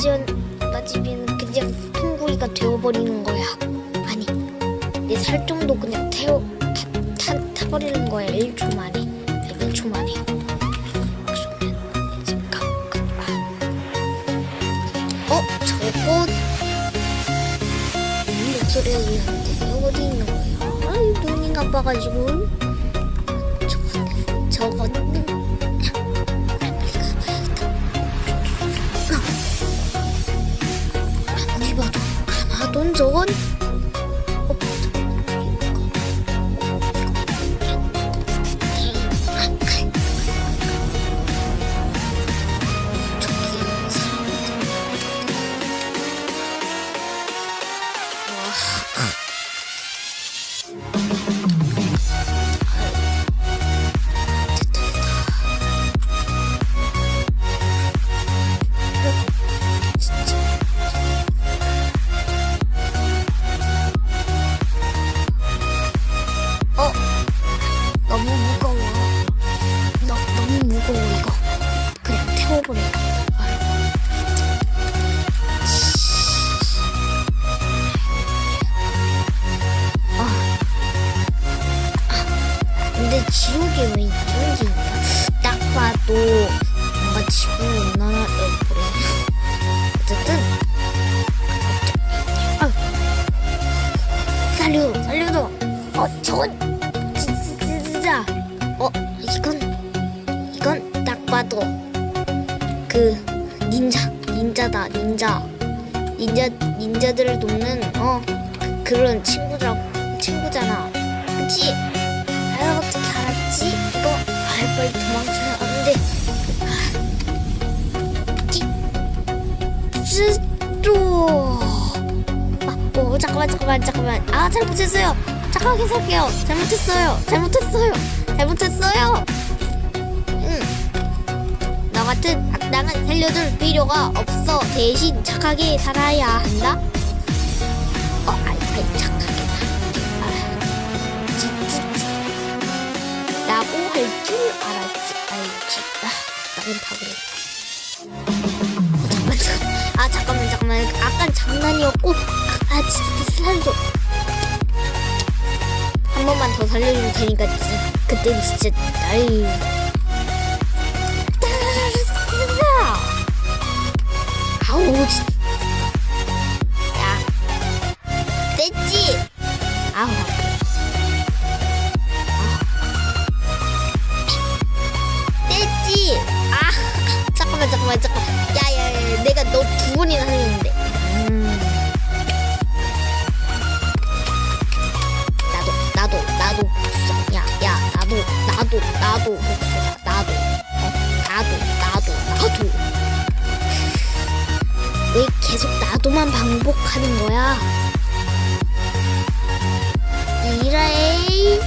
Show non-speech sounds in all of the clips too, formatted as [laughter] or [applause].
맞으면 맞으면 그냥 통구이가 되어버리는 거야. 아니 내살 정도 그냥 태워 타, 타, 타버리는 거야 1초 만에 1초 만에. 어 저거 이 목소리가 들리는데 어디 있는 거야? 아이 눈이 나빠가지고 가마 근데 지옥에 왜 있냐? 딱 봐도 뭔가 지구 온난화를 그래. 어쨌든. 아. 살려, 살려줘. 어, 저건 진짜. 어, 이건 이건 딱 봐도 그 닌자, 닌자다, 닌자. 닌자, 닌자들을 돕는 어 그, 런 친구라 친구잖아. 그치? 빨리 도망쳐야 하는데. 찌또. 아, 오 잠깐만 잠깐만 잠깐만. 아 잘못했어요. 잠깐만 계속해요. 잘못했어요. 잘못했어요. 잘못했어요. 같은 악당은 살려줄 필요가 없어. 대신 착하게 살아야 한다. 어, 아이, 아이, 착 라고 할 줄 알았지. 알지. 아, 나는 다 그래. 어, 잠깐만. 아, 잠깐만, 잠깐만. 아깐 장난이었고. 아, 진짜 살려줘. 한 번만 더 살려주면 되니까 진짜 그때는 진짜 아유 아우 진짜 나도 나도 나도 어, 나도 나도 나도. 왜 계속 나도만 반복하는 거야? 이라이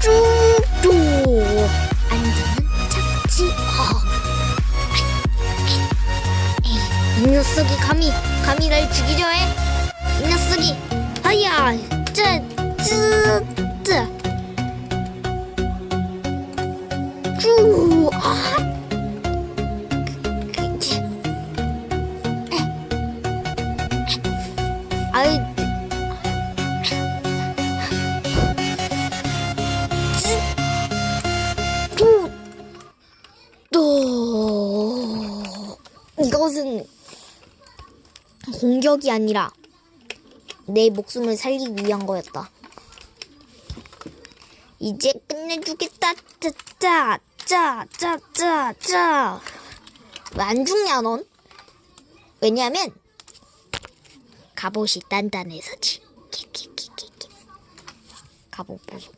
쭈쭈. 안전은 착지. 어. 이 녀석이 감히 감히 날 죽이려 해? 이 녀석이. 아야 쯔쯔쯔 쭈 아. 아이 쭈 또 이것은 공격이 아니라 내 목숨을 살리기 위한 거였다. 이제 끝내주겠다. 짜짜 짜 짜 짜 짜. 왜 안 죽냐 넌? 왜냐면 갑옷이 단단해서지. 갑옷 보소.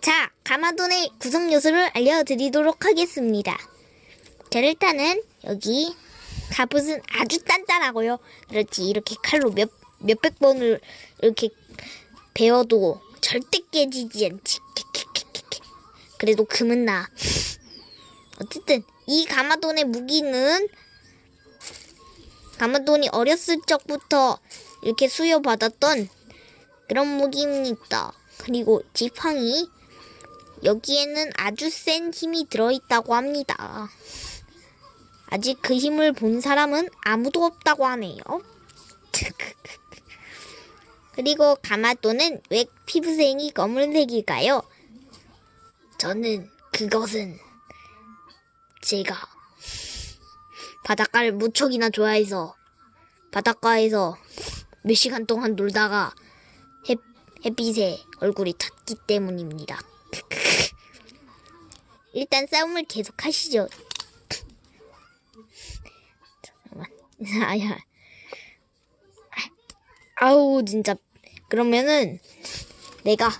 자, 가마돈의 구성 요소를 알려드리도록 하겠습니다. 자, 일단은 여기 갑옷은 아주 단단하고요. 그렇지, 이렇게 칼로 몇, 몇백 번을 이렇게 베어도 절대 깨지지 않지. 그래도 금은 나. 어쨌든, 이 가마돈의 무기는 가마돈이 어렸을 적부터 이렇게 수여받았던 그런 무기입니다. 그리고 지팡이 여기에는 아주 센 힘이 들어있다고 합니다. 아직 그 힘을 본 사람은 아무도 없다고 하네요. [laughs] 그리고 가마도는 왜 피부색이 검은색일까요? 저는 그것은 제가 바닷가를 무척이나 좋아해서 바닷가에서 몇 시간 동안 놀다가 햇, 햇빛에 얼굴이 탔기 때문입니다. [laughs] 일단 싸움을 계속 하시죠. 잠깐만. [laughs] 아야. 아우 진짜 그러면은 내가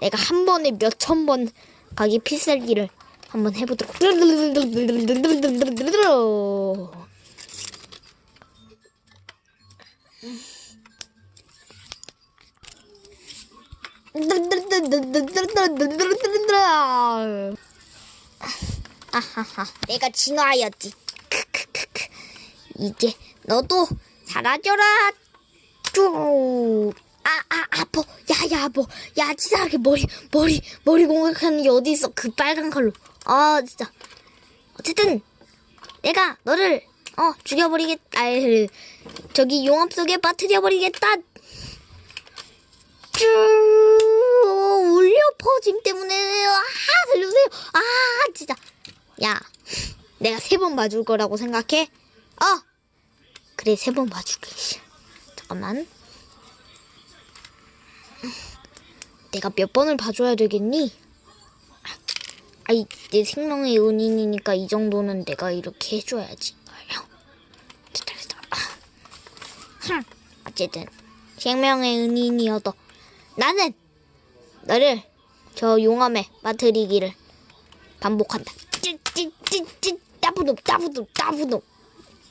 내가 한 번에 몇 천 번 가기 필살기를 한번 해보도록. 아하하, 내가 진화하였지. 크크크크. 이제 너도 사라져라. 쭈. 아, 아, 아파. 야, 야, 뭐, 야, 치사하게 머리, 머리, 머리 공격하는 게 어디 있어? 그 빨간 걸로. 아, 진짜. 어쨌든, 내가 너를, 어, 죽여버리겠다. 아이, 저기 용암 속에 빠뜨려버리겠다. 쭈, 울려 퍼짐 때문에, 아, 살려주세요. 아, 진짜. 야, 내가 세번 봐줄 거라고 생각해? 어! 그래, 세번 봐줄게. 씨. 잠깐만. 내가 몇 번을 봐줘야 되겠니? 아이, 내 생명의 은인이니까 이 정도는 내가 이렇게 해줘야지. 아. 흠. 어쨌든, 생명의 은인이어도 나는 너를 저 용암에 빠뜨리기를 반복한다. 찌찌찌찌 따부놈 따부놈 따부놈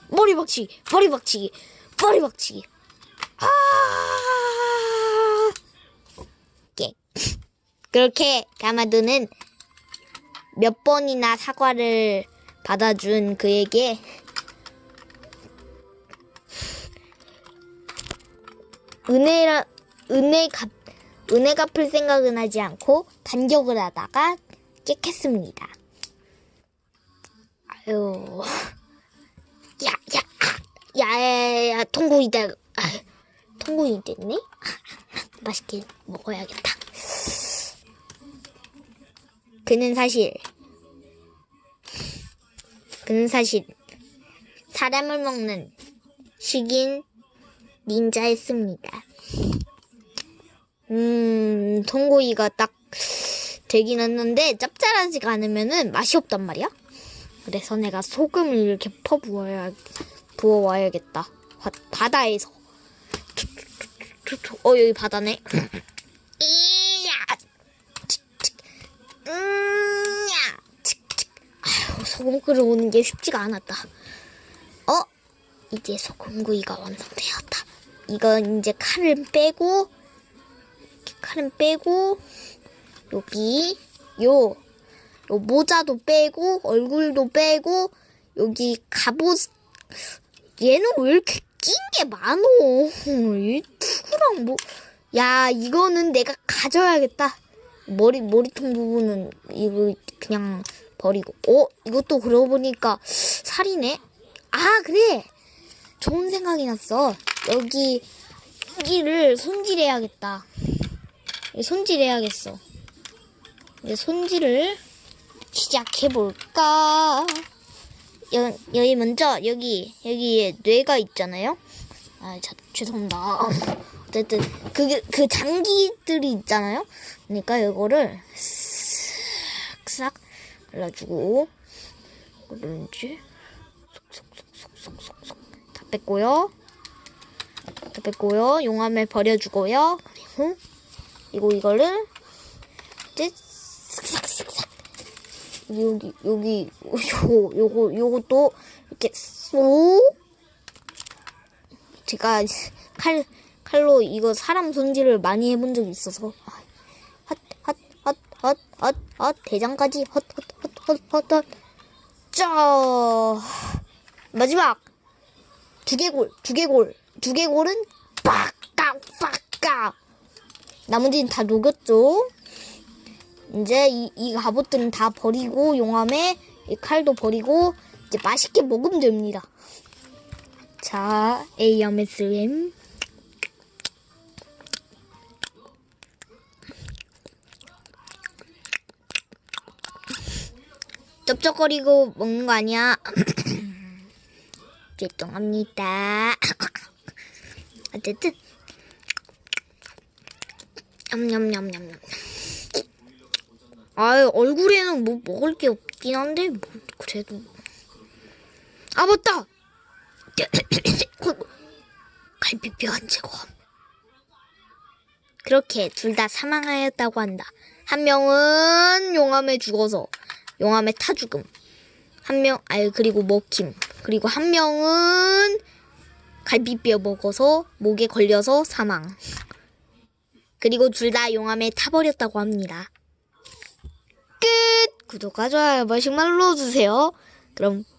머리 박치기 머리 박치기 머리 박치기 아 그렇게 가마도는 몇 번이나 사과를 받아준 그에게 은혜라 은혜 갚 은혜 갚을 생각은 하지 않고 반격을 하다가 깨겠습니다. 아유, 야, 야, 아, 야, 야, 야, 통구이다. 아, 통구이 됐네? 아, 맛있게 먹어야겠다. 그는 사실, 그는 사실, 사람을 먹는 식인 닌자였습니다. 음, 통구이가 딱 되긴 했는데 짭짤하지가 않으면은 맛이 없단 말이야. 그래서 내가 소금을 이렇게 퍼 부어야 부어와야겠다. 바, 바다에서. 어 여기 바다네. 이야, 음야, 아휴 소금 끓여오는 게 쉽지가 않았다. 어, 이제 소금구이가 완성되었다. 이건 이제 칼을 빼고 칼은 빼고 여기 요, 요 모자도 빼고 얼굴도 빼고 여기 갑옷 얘는 왜 이렇게 낀 게 많어 이 투구랑 뭐 야 이거는 내가 가져야겠다 머리 머리통 부분은 이거 그냥 버리고 어 이것도 그러고 보니까 살이네 아 그래 좋은 생각이 났어 여기 여기를 손질해야겠다 손질해야겠어 이제 손질을 시작해볼까? 여, 여기 먼저 여기 여기에 뇌가 있잖아요. 아, 자, 죄송합니다. 어쨌든 그게 그 장기들이 있잖아요. 그러니까 이거를 싹 싹 발라주고 이제 속속속속속속 다 뺐고요. 다 뺐고요. 용암에 버려주고요. 그리고 이거 이거를 이제 여기 여기 요거 요거 요것도 이렇게 쏙 제가 칼 칼로 이거 사람 손질을 많이 해본 적이 있어서 핫핫핫핫핫핫 대장까지 핫핫핫핫핫 짜 마지막 두개골 두개골 두개골은 빡깍 빡깍 나머지는 다 녹였죠. 이제 이, 이 갑옷들은 다 버리고 용암에 이 칼도 버리고 이제 맛있게 먹으면 됩니다. 자, AMSM. 쩝쩝거리고 먹는 거 아니야? [coughs] 죄송합니다. [coughs] 어쨌든 냠냠냠냠냠. 아유 얼굴에는 뭐 먹을 게 없긴 한데 뭐 그래도 아 맞다. [coughs] 갈비뼈 한 제거. 그렇게 둘 다 사망하였다고 한다. 한 명은 용암에 죽어서 용암에 타 죽음. 한 명, 아유 그리고 먹힘. 그리고 한 명은 갈비뼈 먹어서 목에 걸려서 사망. 그리고 둘 다 용암에 타버렸다고 합니다. 끝! 구독과 좋아요, 마시말로 눌러주세요. 그럼 끝!